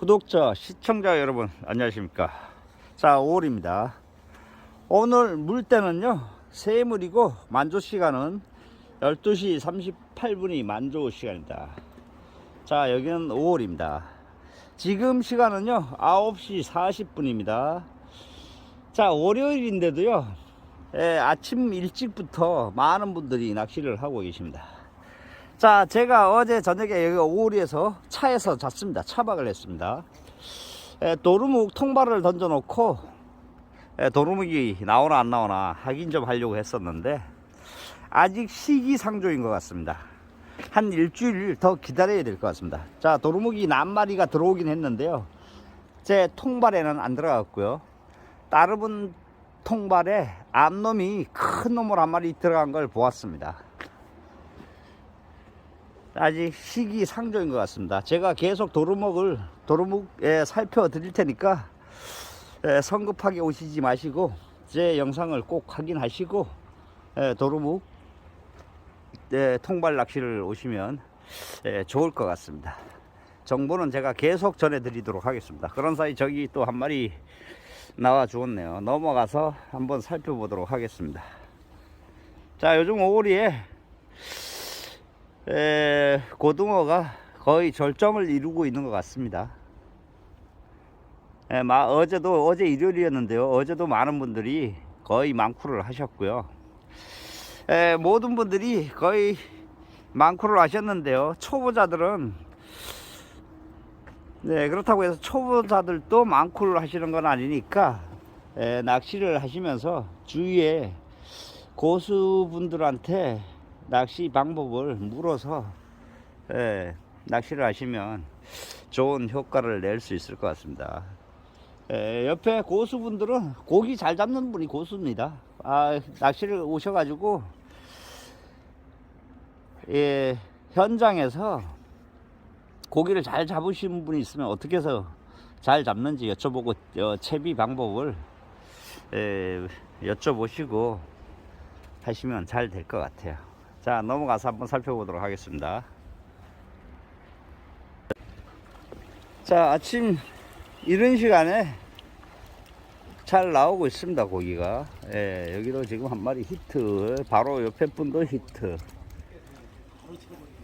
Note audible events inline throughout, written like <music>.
구독자, 시청자 여러분 안녕하십니까? 자 5월입니다. 오늘 물때는요 새물이고 만조 시간은 12시 38분이 만조 시간입니다. 자 여기는 5월입니다. 지금 시간은요 9시 40분입니다. 자 월요일인데도요 예, 아침 일찍부터 많은 분들이 낚시를 하고 계십니다 자, 제가 어제 저녁에 여기 오리에서 차에서 잤습니다. 차박을 했습니다. 에, 도루묵 통발을 던져 놓고 에, 도루묵이 나오나 안 나오나 확인 좀 하려고 했었는데 아직 시기상조인 것 같습니다. 한 일주일 더 기다려야 될 것 같습니다. 자, 도루묵이 낱마리가 들어오긴 했는데요. 제 통발에는 안 들어갔고요. 다른 통발에 암놈이 큰 놈을 한 마리 들어간 걸 보았습니다. 아직 시기 상조인 것 같습니다. 제가 계속 도루묵을 도루묵에 살펴 드릴 테니까 에, 성급하게 오시지 마시고 제 영상을 꼭 확인하시고 에, 도루묵 에, 통발 낚시를 오시면 에, 좋을 것 같습니다. 정보는 제가 계속 전해드리도록 하겠습니다. 그런 사이 저기 또 한 마리 나와 주었네요. 넘어가서 한번 살펴보도록 하겠습니다. 자, 요즘 오리에 에, 고등어가 거의 절정을 이루고 있는 것 같습니다. 에, 마, 어제도 어제 일요일이었는데요. 어제도 많은 분들이 거의 망쿠를 하셨고요. 에, 모든 분들이 거의 망쿠를 하셨는데요. 초보자들은 네 그렇다고 해서 초보자들도 망쿠를 하시는 건 아니니까 에, 낚시를 하시면서 주위에 고수분들한테 낚시 방법을 물어서 예, 낚시를 하시면 좋은 효과를 낼 수 있을 것 같습니다. 예, 옆에 고수분들은 고기 잘 잡는 분이 고수입니다. 아, 낚시를 오셔가지고 예, 현장에서 고기를 잘 잡으신 분이 있으면 어떻게 해서 잘 잡는지 여쭤보고 어, 채비 방법을 예, 여쭤보시고 하시면 잘 될 것 같아요. 자 넘어가서 한번 살펴보도록 하겠습니다. 자 아침 이런 시간에 잘 나오고 있습니다 고기가. 예, 여기도 지금 한 마리 히트. 바로 옆에 분도 히트.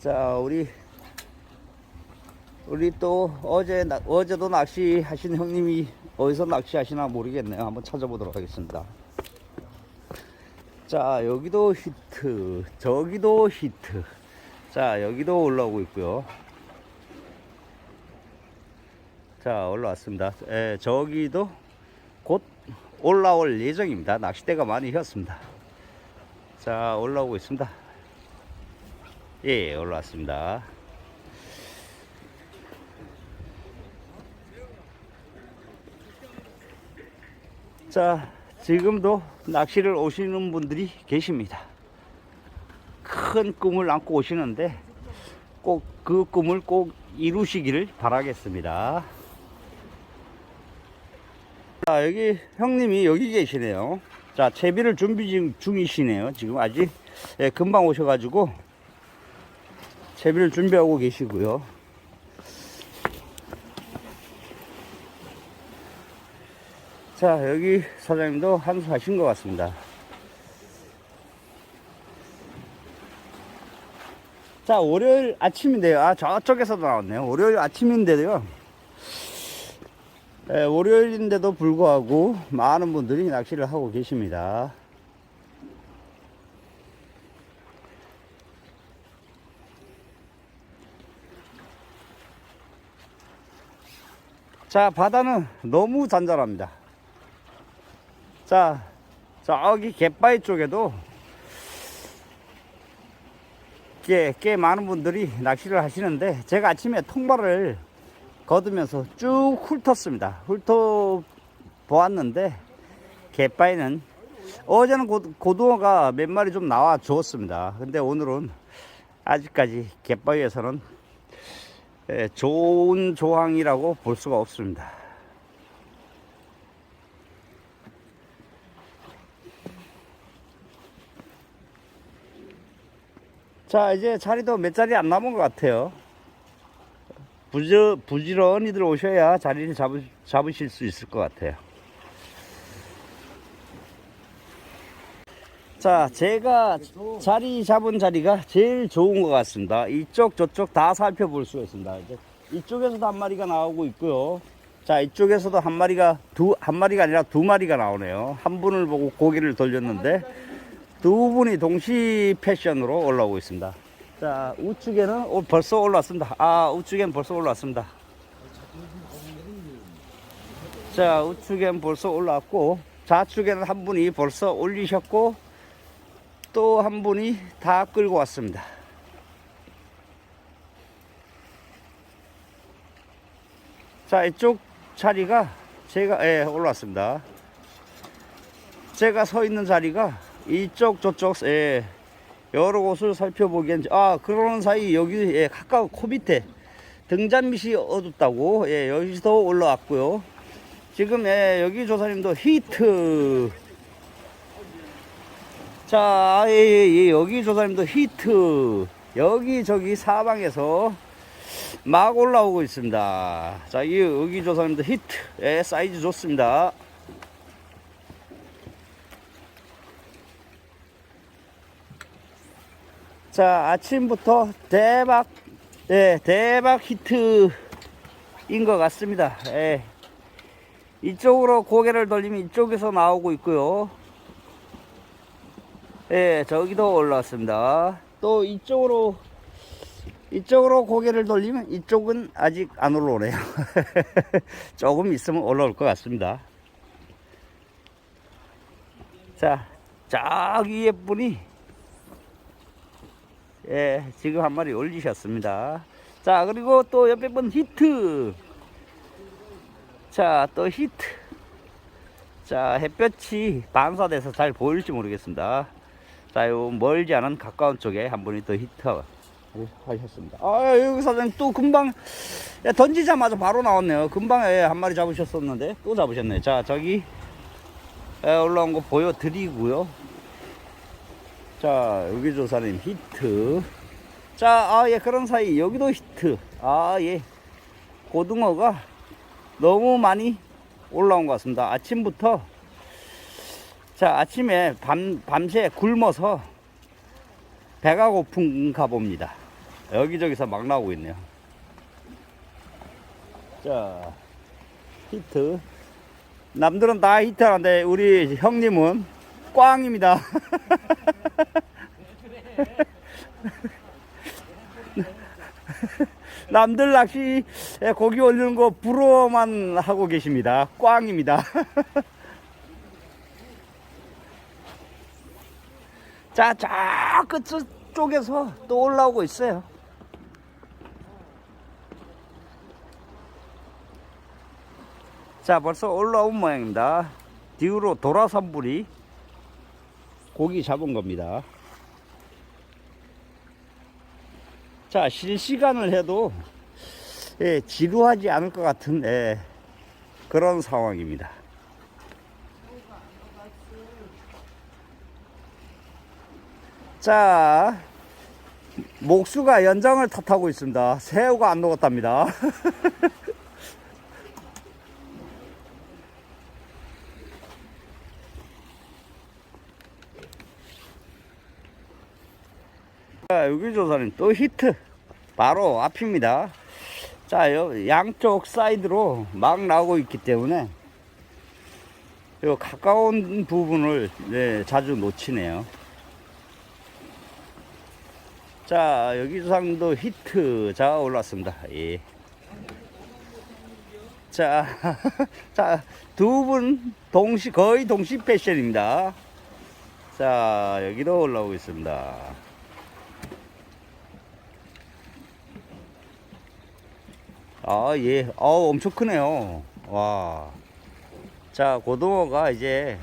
자 우리 우리 또 어제 나- 어제도 낚시 하신 형님이 어디서 낚시 하시나 모르겠네요. 한번 찾아보도록 하겠습니다 자 여기도 히트 저기도 히트. 자 여기도 올라오고 있고요. 자 올라왔습니다. 에, 저기도 곧 올라올 예정입니다. 낚싯대가 많이 휘었습니다. 자 올라오고 있습니다. 예 올라왔습니다. 자 지금도 낚시를 오시는 분들이 계십니다. 큰 꿈을 안고 오시는데 꼭 그 꿈을 꼭 이루시기를 바라겠습니다. 자, 여기 형님이 여기 계시네요. 자, 채비를 준비 중- 중이시네요. 지금 아직 예, 금방 오셔가지고 채비를 준비하고 계시고요. 자 여기 사장님도 한수 하신 것 같습니다. 자 월요일 아침인데요. 아 저쪽에서도 나왔네요. 월요일 아침인데도요. 예, 월요일인데도 불구하고 많은 분들이 낚시를 하고 계십니다. 자 바다는 너무 잔잔합니다 자, 저기 갯바위 쪽에도 꽤, 꽤 많은 분들이 낚시를 하시는데 제가 아침에 통발을 거두면서 쭉 훑었습니다. 훑어 보았는데 갯바위는 어제는 고, 고등어가 몇 마리 좀 나와 주었습니다. 근데 오늘은 아직까지 갯바위에서는 예, 좋은 조항이라고 볼 수가 없습니다. 자 이제 자리도 몇 자리 안 남은 것 같아요 부지, 부지런히들 오셔야 자리를 잡으, 잡으실 수 있을 것 같아요. 자, 제가 자리 잡은 자리가 제일 좋은 것 같습니다. 이쪽, 저쪽 다 살펴볼 수가 있습니다. 이제 이쪽에서도 한 마리가 나오고 있고요. 자, 이쪽에서도 한 마리가 두, 한 마리가 아니라 두 마리가 나오네요. 한 분을 보고 고개를 돌렸는데 두 분이 동시 패션으로 올라오고 있습니다. 자, 우측에는 오- 벌써 올라왔습니다. 아, 우측엔 벌써 올라왔습니다. 자, 우측엔 벌써 올라왔고, 좌측에는 한 분이 벌써 올리셨고, 또 한 분이 다 끌고 왔습니다. 자, 이쪽 자리가 제가, 예, 올라왔습니다. 제가 서 있는 자리가 이쪽, 저쪽, 예, 여러 곳을 살펴보기엔, 아, 그러는 사이 여기, 예, 가까운 코 밑에 등잔밑이 어둡다고, 예, 여기서 올라왔고요. 지금, 예, 여기 조사님도 히트. 자, 예, 예, 예, 여기 조사님도 히트. 여기, 저기 사방에서 막 올라오고 있습니다. 자, 이 여기 조사님도 히트. 예, 사이즈 좋습니다. 자, 아침부터 대박, 예, 대박 히트인 것 같습니다. 예. 이쪽으로 고개를 돌리면 이쪽에서 나오고 있고요. 예, 저기도 올라왔습니다. 또 이쪽으로, 이쪽으로 고개를 돌리면 이쪽은 아직 안 올라오네요. <laughs> 조금 있으면 올라올 것 같습니다. 자, 저기 위에 분이 예, 지금 한 마리 올리셨습니다. 자, 그리고 또 옆에 분 히트. 자, 또 히트. 자, 햇볕이 반사돼서 잘 보일지 모르겠습니다. 자, 요 멀지 않은 가까운 쪽에 한 분이 또 히트 하셨습니다. 아, 여기 사장님 또 금방 예, 던지자마자 바로 나왔네요. 금방 예, 한 마리 잡으셨었는데 또 잡으셨네요. 자, 저기 예, 올라온 거 보여드리고요. 자, 여기 조사님 히트. 자, 아, 예, 그런 사이 여기도 히트. 아, 예. 고등어가 너무 많이 올라온 것 같습니다. 아침부터 자, 아침에 밤, 밤새 굶어서 배가 고픈가 봅니다. 여기저기서 막 나오고 있네요. 자, 히트. 남들은 다 히트하는데 우리 형님은 꽝입니다. 남들 낚시 고기 올리는 거 부러워만 하고 계십니다. 꽝입니다. 자, 저 끝쪽에서 또 올라오고 있어요. 자, 벌써 올라온 모양입니다. 뒤로 돌아서 한 분이 고기 잡은 겁니다. 자, 실시간을 해도 예, 지루하지 않을 것 같은 예, 그런 상황입니다. 자, 목수가 연장을 탓하고 있습니다. 새우가 안 녹았답니다. <laughs> 자, 여기 조사는 또 히트. 바로 앞입니다. 자, 요 양쪽 사이드로 막 나오고 있기 때문에 요 가까운 부분을 네, 자주 놓치네요. 자, 여기 조상도 히트. 자, 올랐습니다. 예. 자, <laughs> 자, 두 분 동시, 거의 동시 패션입니다. 자, 여기도 올라오고 있습니다. 아, 예. 아 엄청 크네요. 와. 자, 고등어가 이제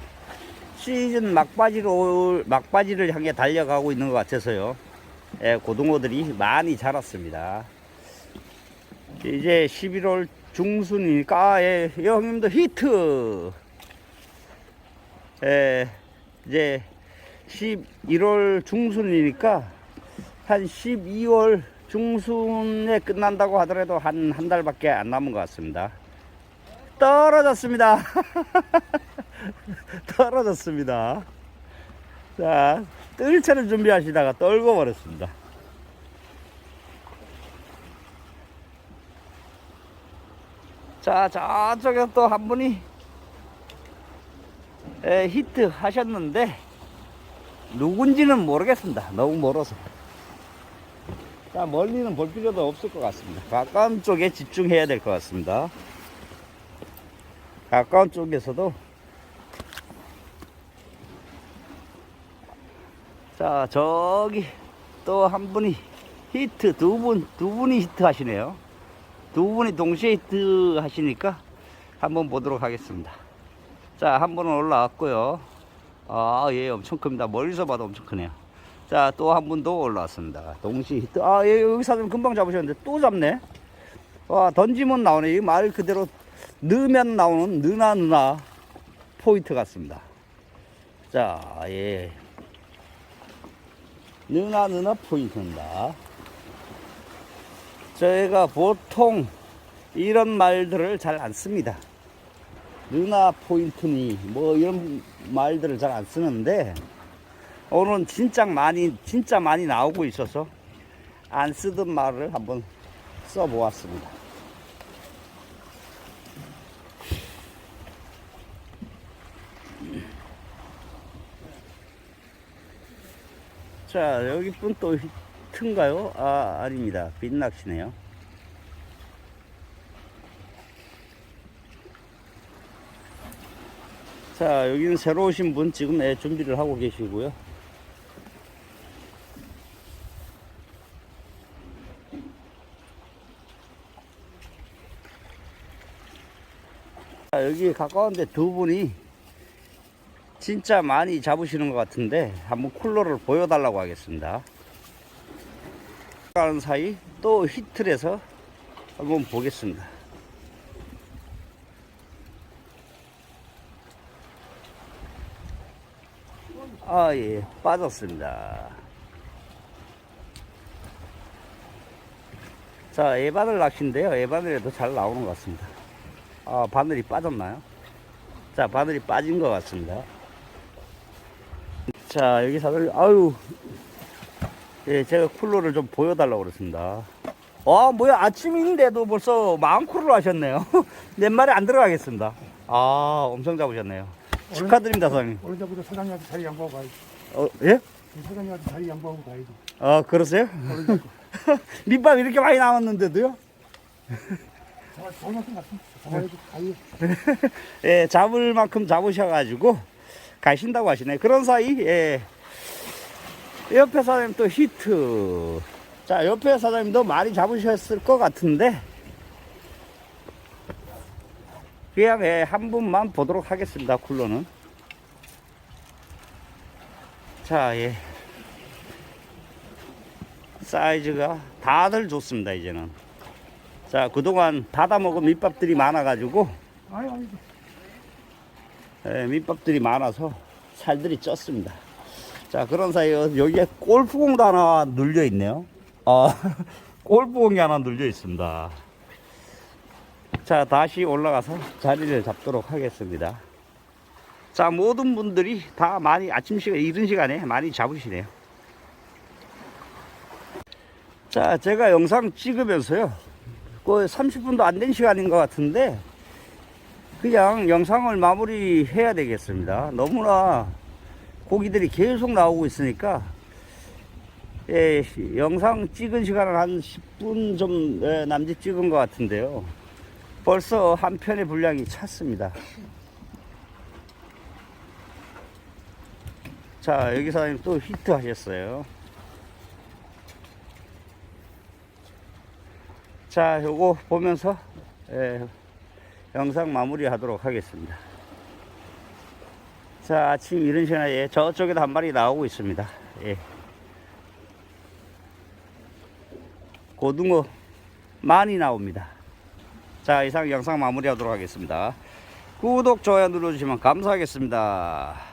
시즌 막바지로, 막바지를 향해 달려가고 있는 것 같아서요. 예, 고등어들이 많이 자랐습니다. 이제 11월 중순이니까, 예, 이 형님도 히트! 예, 이제 11월 중순이니까 한 12월 중순에 끝난다고 하더라도 한 한 달밖에 안 남은 것 같습니다. 떨어졌습니다. <laughs> 떨어졌습니다. 자, 뜰 채를 준비하시다가 떨고 버렸습니다. 자, 저쪽에 또 한 분이 에, 히트 하셨는데 누군지는 모르겠습니다. 너무 멀어서. 자, 멀리는 볼 필요도 없을 것 같습니다. 가까운 쪽에 집중해야 될 것 같습니다. 가까운 쪽에서도 자, 저기 또 한 분이 히트 두 분, 두 분이 히트 하시네요. 두 분이 동시에 히트 하시니까 한번 보도록 하겠습니다. 자, 한 분은 올라왔고요. 아, 예, 엄청 큽니다. 멀리서 봐도 엄청 크네요. 자, 또 한 분도 올라왔습니다. 동시에 히트. 아, 예, 여기 사람 금방 잡으셨는데 또 잡네. 와, 던지면 나오네. 이 말 그대로 넣으면 나오는 느나 느나 포인트 같습니다. 자, 예. 느나 느나 포인트입니다. 저희가 보통 이런 말들을 잘 안 씁니다. 누나 포인트니 뭐 이런 말들을 잘 안 쓰는데 오늘은 진짜 많이 진짜 많이 나오고 있어서 안 쓰던 말을 한번 써보았습니다. 자 여기 분또 히트인가요? 아 아닙니다. 빈낚시네요. 자 여기는 새로 오신 분 지금 애 준비를 하고 계시고요. 여기 가까운데 두 분이 진짜 많이 잡으시는 것 같은데 한번 쿨러를 보여달라고 하겠습니다. 가는 사이 또 히트를 해서 한번 보겠습니다. 아, 예, 빠졌습니다. 자, 에바늘 낚시인데요. 에바늘에도 잘 나오는 것 같습니다. 아, 바늘이 빠졌나요? 자, 바늘이 빠진 것 같습니다. 자, 여기 사들, 아유, 예, 제가 쿨러를 좀 보여달라고 그랬습니다. 아, 뭐야, 아침인데도 벌써 마음 쿨러 하셨네요. <laughs> 내 말에 안 들어가겠습니다. 아, 엄청 잡으셨네요. 축하드립니다, 사장님. 오른쪽부터 사장님한테 자리 양보하고 가야지. 어, 예? 사장님한테 자리 양보하고 가야지. 아, 그러세요? 밑밥 <laughs> 이렇게 많이 나왔는데도요? 예, 잡을 만큼 잡으셔가지고 가신다고 하시네. 그런 사이, 예. 옆에 사장님 또 히트. 자, 옆에 사장님도 많이 잡으셨을 것 같은데, 그냥, 예, 한 분만 보도록 하겠습니다, 쿨러는. 자, 예. 사이즈가 다들 좋습니다, 이제는. 자, 그동안 받아먹은 밑밥들이 많아가지고. 예, 밑밥들이 많아서 살들이 쪘습니다. 자, 그런 사이에 여기에 골프공도 하나 눌려 있네요. 아, <laughs> 골프공이 하나 눌려 있습니다. 자, 다시 올라가서 자리를 잡도록 하겠습니다. 자, 모든 분들이 다 많이 아침 시간, 이른 시간에 많이 잡으시네요. 자, 제가 영상 찍으면서요. 그 30분도 안 된 시간인 것 같은데, 그냥 영상을 마무리 해야 되겠습니다. 너무나 고기들이 계속 나오고 있으니까 예, 영상 찍은 시간은 한 10분 좀 예, 남짓 찍은 것 같은데요. 벌써 한 편의 분량이 찼습니다. 자, 여기 사장님 또 히트 하셨어요. 자, 요거 보면서 예, 영상 마무리 하도록 하겠습니다. 자, 아침 이른 시간에 저쪽에도 한 마리 나오고 있습니다. 예. 고등어 많이 나옵니다. 자, 이상 영상 마무리 하도록 하겠습니다. 구독, 좋아요 눌러주시면 감사하겠습니다.